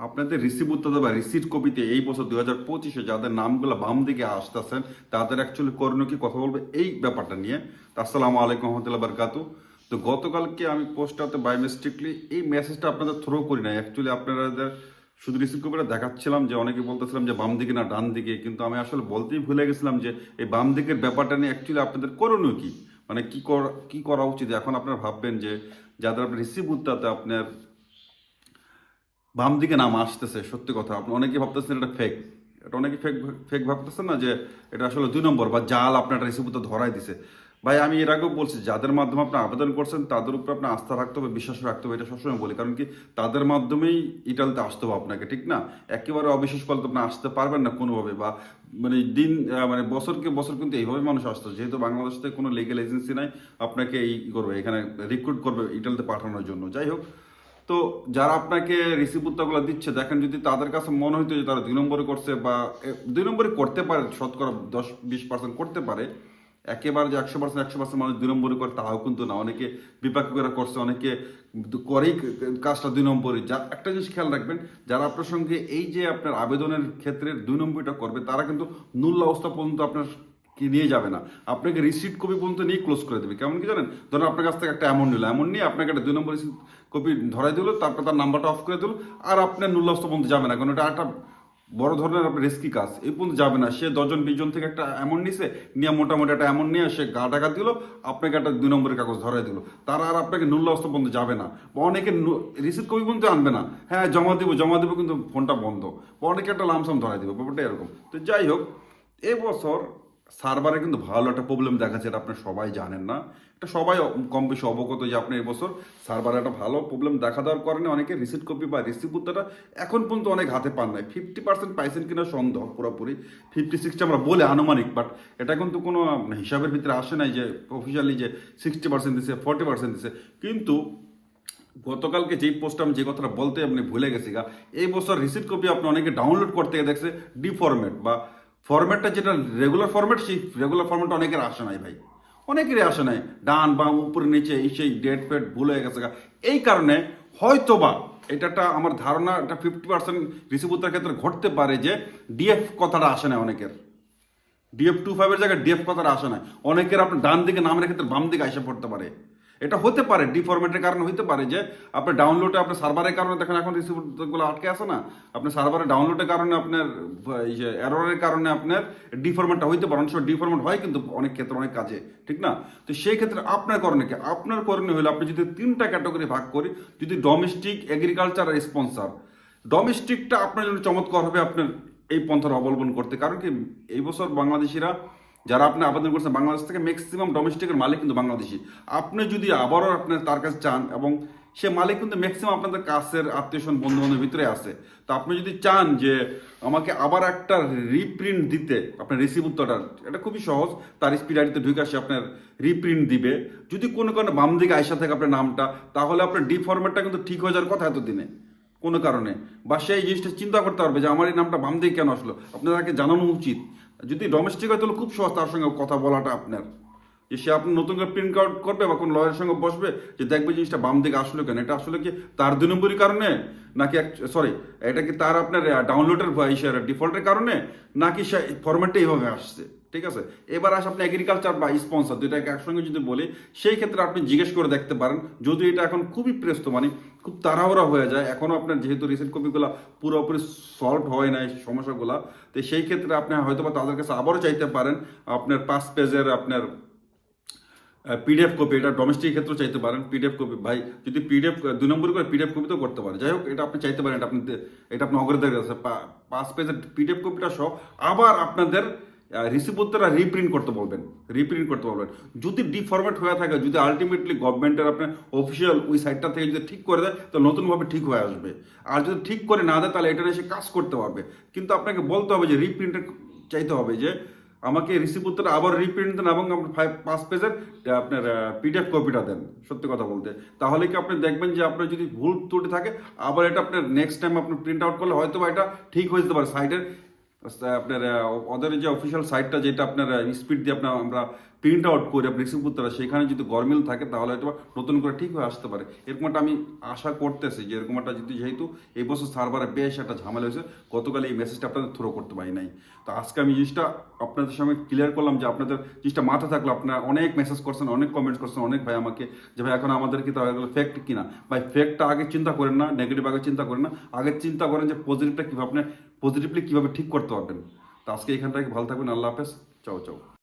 আপনাদের রিসিভ উত্তর বা রিসিট কপিতে এই বছর দুই হাজার পঁচিশে যাদের নামগুলো বাম দিকে আসতেছেন তাদের অ্যাকচুয়ালি করণীয় কি কথা বলবে এই ব্যাপারটা নিয়ে। আসসালামু আলাইকুম রহমতুল্লাহ বারকাতু। তো গতকালকে আমি পোস্টটাতে বাই মিস্টেকলি এই মেসেজটা আপনাদের থ্রো করি না অ্যাকচুয়ালি আপনাদের শুধু রিসিভ কপিটা দেখাচ্ছিলাম যে অনেকে বলতেছিলাম যে বাম দিকে না, ডান দিকে। কিন্তু আমি আসলে বলতেই ভুলে গেছিলাম যে এই বাম দিকের ব্যাপারটা নিয়ে অ্যাকচুয়ালি আপনাদের করণীয় কি? মানে কি করা কি করা উচিত? এখন আপনারা ভাববেন যে যাদের আপনার রিসিভ উত্তাতে আপনার বাম দিকে নাম আসতেছে, সত্যি কথা। আপনি অনেকে ভাবতেছেন এটা ফেক এটা অনেকে ফেক ফেক ভাবতেছেন না যে এটা আসলে দুই নম্বর বা জাল আপনার রিসিভ তো ধরাই দিছে। ভাই, আমি এর আগেও বলছি, যাদের মাধ্যমে আপনি আবেদন করছেন, তাদের উপর আপনার আস্থা রাখতে হবে, বিশ্বাস রাখতে হবে, এটা সবসময় বলি। কারণ কি, তাদের মাধ্যমেই ইটালতে আসতে হবে আপনাকে, ঠিক না? একেবারে অবিশ্বাস করলে তো আপনি আসতে পারবেন না কোনোভাবে বা মানে দিন মানে বছরকে বছর কিন্তু এইভাবে মানুষ আসতো। যেহেতু বাংলাদেশ থেকে কোনো লিগেল এজেন্সি নাই, আপনাকে এই করবে, এখানে রিক্রুট করবে ইটালতে পাঠানোর জন্য। যাই হোক তো যারা আপনাকে রিসিভ উত্তরগুলো দিচ্ছে, দেখেন যদি তাদের কাছে মনে হইতো যে তারা দুই নম্বরে করছে বা দুই নম্বরে করতে পারে, শতকরা দশ, বিশ পার্সেন্ট করতে পারে, একেবারে যে একশো পার্সেন্ট একশো পার্সেন্ট মানুষ দুই নম্বরে করে, তাও কিন্তু না। অনেকে বিপাক করে করছে, অনেকে করেই কাজটা দুই নম্বরে যা, একটা জিনিস খেয়াল রাখবেন, যারা আপনার সঙ্গে এই যে আপনার আবেদনের ক্ষেত্রে দুই নম্বরটা করবে, তারা কিন্তু নুল অবস্থা পর্যন্ত আপনার কি নিয়ে যাবে না। আপনাকে রিসিপ্ট কপি পর্যন্ত নিয়ে ক্লোজ করে দেবে। কেমন কি জানেন? ধরুন আপনার কাছ থেকে একটা অ্যামাউন্ট নিল। অ্যামাউন্ট নিয়ে আপনাকে একটা দুই নম্বর রিসিপ্ট কপি ধরাই দিল, তারপর তার নাম্বারটা অফ করে দিল, আর আপনার নুল্লাস্ত পর্যন্ত যাবে না। কারণ এটা একটা বড় ধরনের আপনার রিস্কি কাজ। এই পর্যন্ত যাবে না। সে দশজন বিশজন থেকে একটা অ্যামাউন্ট নিছে, নিয়ে মোটামুটি একটা অ্যামাউন্ট নিয়ে সে গা টাকা দিল, আপনাকে একটা দুই নম্বরের কাগজ ধরাই দিল। তারা আর আপনাকে নুল্লাস্ত পর্যন্ত যাবে না। বা অনেকে রিসিপ্ট কপি পর্যন্ত আনবে না। হ্যাঁ জমা দিব, জমা দেবো কিন্তু ফোনটা বন্ধ। বা অনেকে একটা লামসাম ধরাই দিব। ব্যাপারটা এরকম। তো যাই হোক এবছর সার্ভারে কিন্তু ভালো একটা প্রবলেম দেখাচ্ছে এটা আপনি সবাই জানেন না। এটা সবাই কম বেশি অবগত যে আপনি এবছর সার্ভারে একটা ভালো প্রবলেম দেখা দেওয়ার কারণে অনেকে রিসিট কপি বা রিসিভ উত্তরটা এখন পর্যন্ত অনেক হাতে পান নাই। ফিফটি পার্সেন্ট পাইছেন কিনা সন্দেহ পুরোপুরি। ফিফটি সিক্সটি আমরা বলে আনুমানিক, বাট এটা কিন্তু কোনো হিসাবের ভিতরে আসে নাই যে অফিসিয়ালি যে সিক্সটি পার্সেন্ট দিছে, ফর্টি পার্সেন্ট দিছে। কিন্তু গতকালকে যেই পোস্ট আমি যে কথাটা বলতে আপনি ভুলে গেছি গা, এই বছর রিসিট কপি আপনি অনেকে ডাউনলোড করতে গিয়ে দেখছে ডি ফরম্যাট বা ফরম্যাটটা যেটা রেগুলার ফরম্যাট সেই রেগুলার ফরম্যাটটা অনেকের আসে নাই ভাই। অনেকেরই আসে নাই। ডান বাম উপরে, নিচে সেই ডেট ফেট ভুল হয়ে গেছে এই কারণে হয়তোবা এটা একটা আমার ধারণা একটা ফিফটি পার্সেন্ট রিসিভ উত্তর ক্ষেত্রে ঘটতে পারে যে ডিএফ কথাটা আসে না অনেকের। ডিএফ টু ফাইভের জায়গায় ডিএফ কথাটা আসে না অনেকের আপনার ডান দিকে, নামের ক্ষেত্রে বাম দিকে এসে পড়তে পারে। এটা হতে পারে ডিফরমেটের কারণে হতে পারে যে আপনার ডাউনলোডে আপনার সার্ভারের কারণে দেখেন এখন রিসিভগুলো আটকে আসে না আপনার সার্ভারে ডাউনলোডের কারণে আপনার, এই যে এররের কারণে আপনার ডিফরমেটটা হইতে পারে, অনেক ডিফরমেট হয় কিন্তু অনেক ক্ষেত্রে অনেক কাজে, ঠিক না? তো সেই ক্ষেত্রে আপনার করণে কি? আপনার করণীয় হলে আপনি যদি তিনটা ক্যাটাগরি ভাগ করি, যদি ডোমেস্টিক এগ্রিকালচার আর স্পন্সার ডোমেস্টিকটা আপনার জন্য চমৎকার হবে আপনার এই পন্থার অবলম্বন করতে। কারণ কি? এই বছর বাংলাদেশিরা যারা আপনি আবেদন করছেন, বাংলাদেশ থেকে ম্যাক্সিমাম ডোমেস্টিকের মালিক কিন্তু বাংলাদেশি। আপনি যদি আবারও আপনার তার কাছে চান এবং সে মালিক কিন্তু ম্যাক্সিমাম আপনাদের কাছের আত্মীয়স্বজন বন্ধু বান্ধবের ভিতরে আছে, তো আপনি যদি চান যে আমাকে আবার একটা রিপ্রিন্ট দিতে, আপনার রিসিভ উত্তরটা, এটা খুবই সহজ, তার স্পিড আইডিতে ঢুকে আসে আপনার রিপ্রিন্ট দিবে। যদি কোনো কারণে বাম দিকে আয়সা থাকে আপনার নামটা, তাহলে আপনার ডি ফরম্যাটটা কিন্তু ঠিক হয়ে যাওয়ার কথা এতদিনে। কোনো কারণে। বা সেই জিনিসটা চিন্তা করতে পারবে যে আমার এই নামটা বাম দিকে কেন আসলো? আপনাদেরকে জানানো উচিত। যদি ডোমেস্টিক হয় তাহলে খুব সহজ তার সঙ্গে কথা বলাটা আপনার। যে সে আপনি নতুন করে প্রিন্ট আউট করবে বা কোনো লয়ের সঙ্গে বসবে যে দেখবে জিনিসটা বাম দিকে আসলো কেন? এটা আসলে কি তার দুই নম্বরই কারণে? নাকি সরি এটা কি তার আপনার ডাউনলোডের ডিফল্টের কারণে? নাকি সে ফরম্যাটটা এইভাবে আসছে? ঠিক আছে? এবার আসে আপনি এগ্রিকালচার বা স্পন্সর দুইটাকে একসঙ্গে যদি বলি, সেই ক্ষেত্রে আপনি জিজ্ঞেস করে দেখতে পারেন। যদি এটা এখন খুবই প্রেস্ত মানে খুব তাড়াহুড়া হয়ে যায় এখনও আপনার যেহেতু রিসেন্ট কপিগুলো পুরোপুরি সলভ হয় নাই সমস্যাগুলো, তো সেই ক্ষেত্রে আপনি হয়তো বা তাদের কাছে আবারও চাইতে পারেন। আপনার পাঁচ পেজের আপনার পিডিএফ কপি এটা ডোমেস্টিক ক্ষেত্রেও চাইতে পারেন। পিডিএফ কপি ভাই, যদি পিডিএফ দুই নম্বর করে পিডিএফ কপি তো করতে পারে যাই হোক, এটা আপনি চাইতে পারেন, এটা আপনি এটা আপনি অগ্রদের কাছে পা- পাঁচ পেজের পিডিএফ কপিটা সহ আবার আপনাদের রিসিভ উত্তরটা রিপ্রিন্ট করতে বলবেন রিপ্রিন্ট করতে বলবেন। যদি ডিফরমেট হয়ে থাকে, যদি আলটিমেটলি গভর্নমেন্টের আপনার অফিসিয়াল ওই সাইটটা থেকে যদি ঠিক করে দেয়, তাহলে নতুনভাবে ঠিক হয়ে আসবে। আর যদি ঠিক করে না দেয়, তাহলে এটা এসে কাজ করতে পারবে। কিন্তু আপনাকে বলতে হবে যে রিপ্রিন্টের চাইতে হবে যে, আমাকে রিসিভ আবার রিপ্রিন্ট দেন এবং আপনার ফাইভ পাঁচ পেজের আপনার পিডিএফ কপিটা দেন, সত্যি কথা বলতে। তাহলে কি আপনি দেখবেন যে আপনার যদি ভুল ত্রুটি থাকে, আবার এটা আপনার নেক্সট টাইম আপনি প্রিন্ট আউট করলে হয়তো বা এটা ঠিক হয়ে যেতে পারে সাইডের আপনার আহ, ওদের যে অফিসিয়াল সাইটটা যেটা আপনার স্পিড দিয়ে আপনার আমরা প্রিন্ট আউট করে আপনি রিসিভ করতে পারেন সেখানে যদি গরমিল থাকে তাহলে হয়তো নতুন করে ঠিক হয়ে আসতে পারে। এরকম একটা আমি আশা করতেছি যে এরকম একটা যদি যেহেতু এই বছর সার্ভারে বেশ একটা ঝামেলা হয়েছে গতকাল এই মেসেজটা আপনাদের থ্রো করতে পারি নাই। তো আজকে আমি জিনিসটা আপনাদের সঙ্গে ক্লিয়ার করলাম যে আপনাদের জিনিসটা মাথা থাকল আপনারা অনেক মেসেজ করছেন অনেক কমেন্টস করছেন অনেক ভাই আমাকে যে ভাই এখন আমাদের কি তাহলে ফেক্ট কিনা? ভাই ফেক্টটা আগে চিন্তা করেন না নেগেটিভ আগে চিন্তা করেন না আগে চিন্তা করেন যে পজিটিভটা কীভাবে আপনি পজিটিভলি কীভাবে ঠিক করতে পারবেন? তো আজকে এখানটাকে ভালো থাকবেন আল্লাহ হাফেজ। চাও চাও।